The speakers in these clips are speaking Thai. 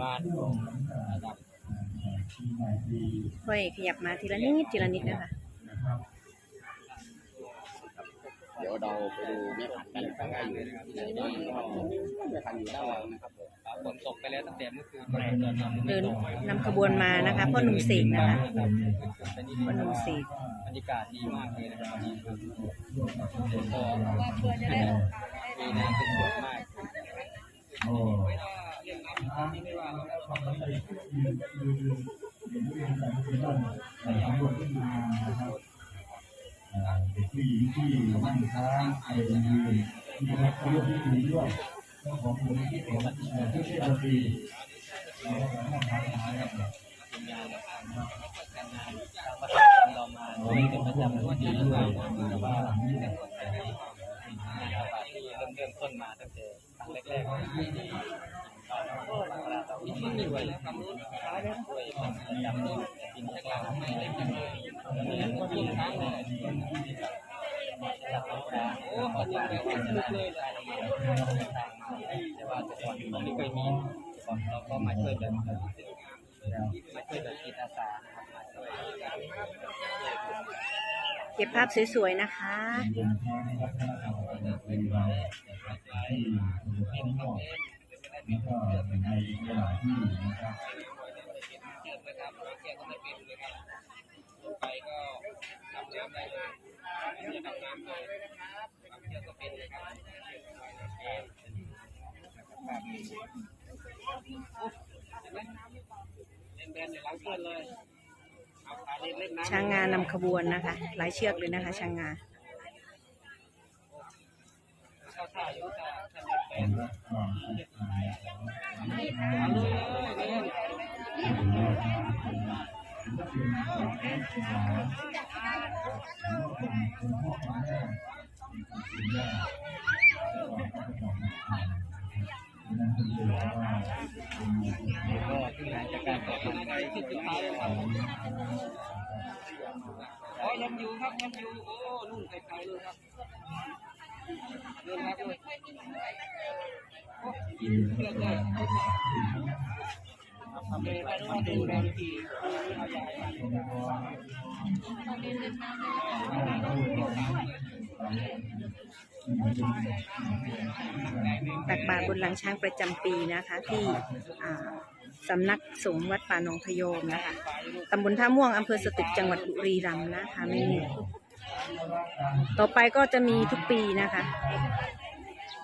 บ้านนะครับค่อยขยับมาทีละนิดทีละนิดนะคะ เดี๋ยวเราไปดูแม่พันธุ์กันข้างในอยู่นะครับในบ้านก็แม่พันธุ์อยู่ด้านหลังนะครับฝนตกไปแล้วตั้งแต่เมื่อคืนเดินนำขบวนมานะคะพ่อหนุ่มเสกนะคะพ่อหนุ่มเสกบรรยากาศดีมากเลยนะครับวันนี้ครับก็มีน้ำเป็นสวยมากเด็ก ผู้หญิงที่นั่งช้างไอ้ยืนที่นักเรียนที่ดีด้วยเจ้าของมูลนิธิของที่ที่ดนตรีเราก็มาทำงานกันเนี่ยเรามาด้วยเป็นประจำทุกปีเลยแต่ว่าที่เริ่มเริ่มต้นมาตั้งแต่ครั้งแรกๆเราที่นี่ด้วยแล้วครับด้วยเป็นที่ออกลางไม่ได้กันเลยก็ยิ่งครั้งเลยโอ้ขอบคุณเลยว่าสนุกเรายละเอียดแต่ว่าแต่ก่อนเรก เราก็มาช่วยแบบมาช่วยแบบจิตอาสานะครับมาช่วยเก็บภาพสวยๆ นะคะเป็นแค่วัฒนธรรมเป็นเราที่เป็นนอกแล้วก็ในหลายที่นะครับไปก็ทำน้ำได้เลยจะทำน้ำได้บางเที่ยวก็เป็นเลยครับเล่นแบนในล้างเพื่อนเลยเอาขาเล่นเล่นำช้างงานำขบวนนะคะ หลายเชือกเลยนะคะ ช้างงาเข้าท่า อยู่ท่าท่าเล่นแบเป็นนรักความสุขใจของเอาเลยเล่นก็ที่หลังจากการต่อสู้ไปที่สุดท้ายแล้วครับอ๋อยังอยู่ครับยังอยู่โอ้นู่นไกลๆเลยครับเดินครับเลย ตักบาตรบนหลังช้างประจำปีนะคะ ที่สำนักสงฆ์วัดป่าหนองพยมนะคะตำบลท่าม่วงอำเภอสตึกจังหวัดบุรีรัมย์นะคะไม่มีต่อไปก็จะมีทุกปีนะคะ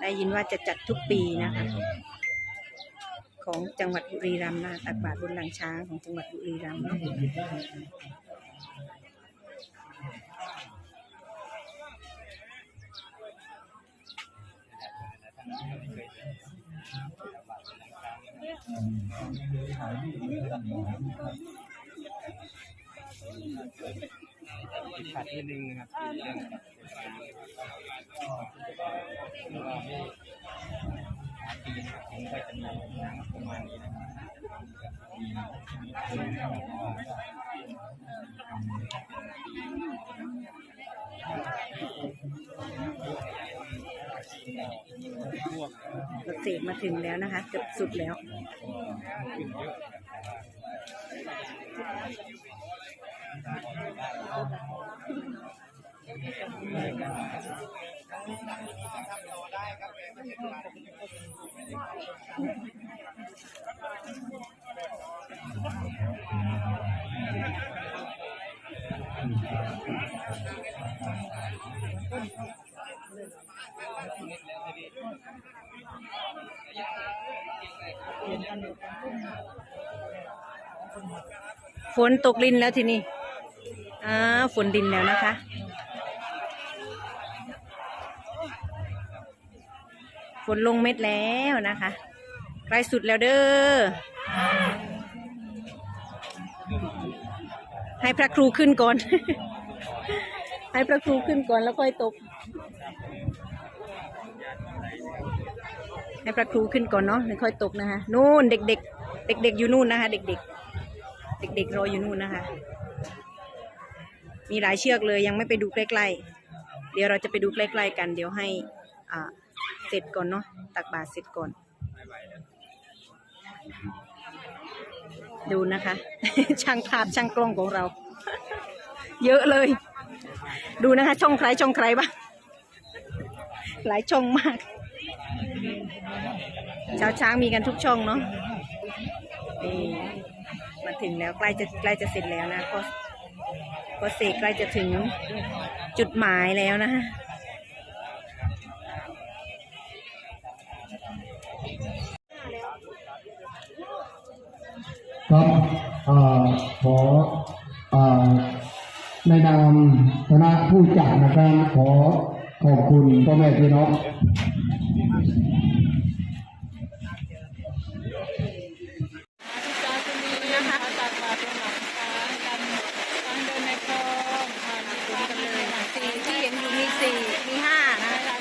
ได้ยินว่าจะจัดทุกปีนะคะ ของจังหวัดบุรีรัมย์นะตักบาตรบนหลังช้างของจังหวัดบุรีรัมย์ขาดนิดนึงนะครับเรื่องว่าไม่ปีนะครับผมก็จะมีน้ำประมาณนี้นะครับพวกรถเสกมาถึงแล้วนะคะเกือบสุดแล้ว ฝนตกลินแล้วทีนี้อ่าฝนดินแล้วนะคะ ฝนลงเม็ดแล้วนะคะใกล้สุดแล้วเด้อ ให้พระครูขึ้นก่อน ให้พระครูขึ้นก่อนแล้วค่อยตก ให้พระครูขึ้นก่อนเนาะแล้วค่อยตกนะคะ นู่นเด็ก ๆ เด็ก ๆ อยู่นู่นนะคะ เด็ก ๆ เด็ก ๆ รออยู่นู่นนะคะ มีหลายเชือกเลยยังไม่ไปดูใกล้ๆ เดี๋ยวเราจะไปดูใกล้ ๆ กัน เดี๋ยวให้อ่า เสร็จก่อนเนาะตักบาตรเสร็จก่อน ดูนะคะ ช่างภาพช่างกล้องของเรา เยอะเลย ดูนะคะ ช่องใครช่องใครบ้างหลายช่องมากชาวช้างมีกันทุกช่องเนาะนี่มาถึงแล้วใกล้จะใกล้จะเสร็จแล้วนะก็ก็เสกใกล้จะถึงจุดหมายแล้วนะ ครับขอในนามคณะผู้จัดนะครับขอขอบคุณพ่อแม่พี่น้องนะคะสีที่เห็นอยู่มีสี่มีห้านะคะ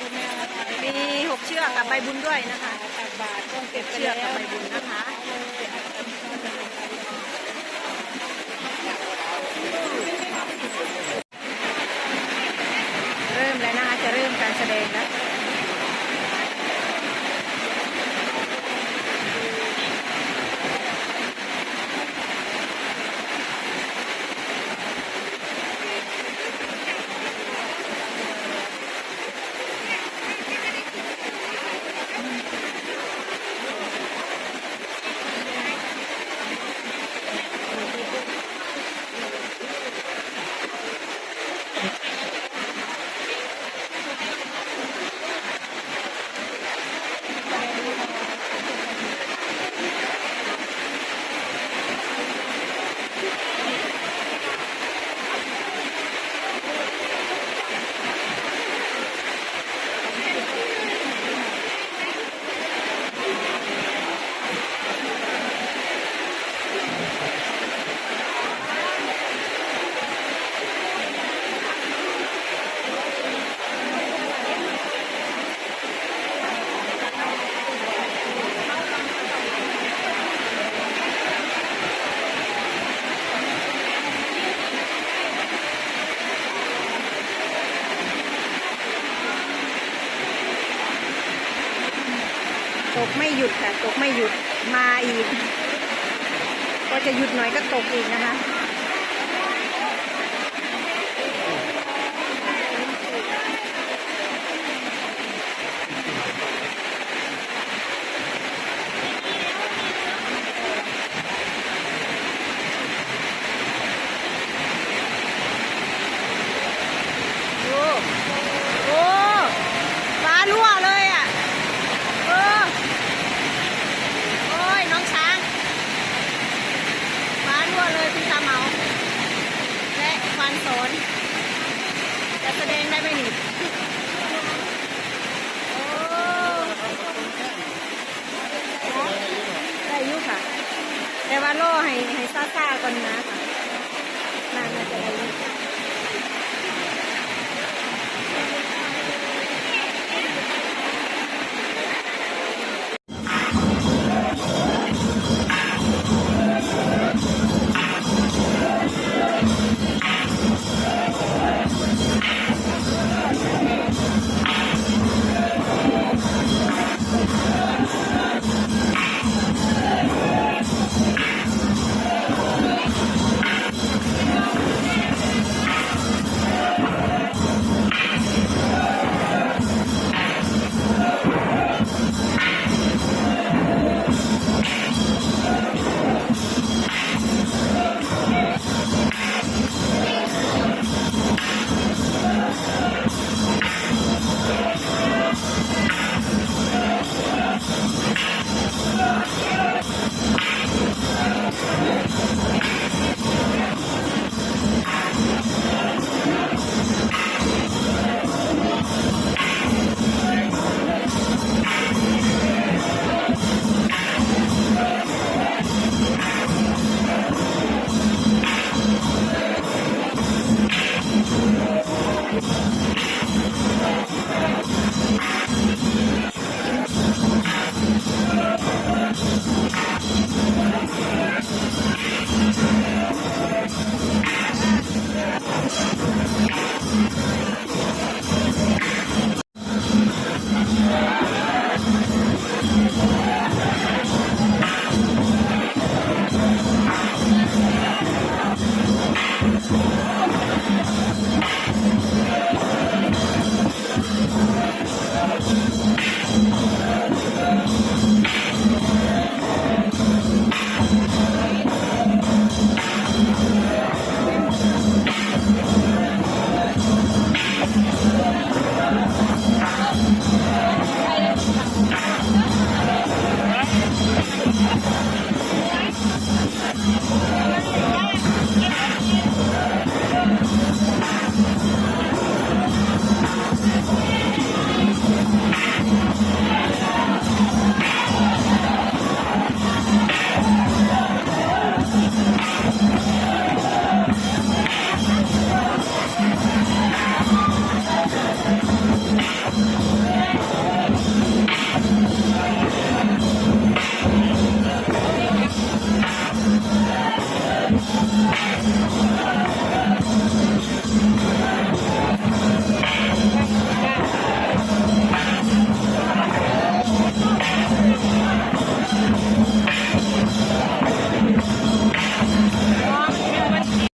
มีหกเชือกกับใบบุญด้วยนะคะตักบาทต้องเก็บเชือกกับใบบุญนะคะ ตกไม่หยุดค่ะ ตกไม่หยุดมาอีก ก็จะหยุดหน่อยก็ตกอีกนะคะ โอ้โอ้ฟ้ารั่วเลยอะ เออ โอ้ย น้องช้าง ฟ้ารั่วเลยคุณตาเหมา และควันสนจะแสดงได้ไหมนี่โอ้ได้อยุค่ะ แต่ว่าโล่ให้ให้ ก่อนนะคะ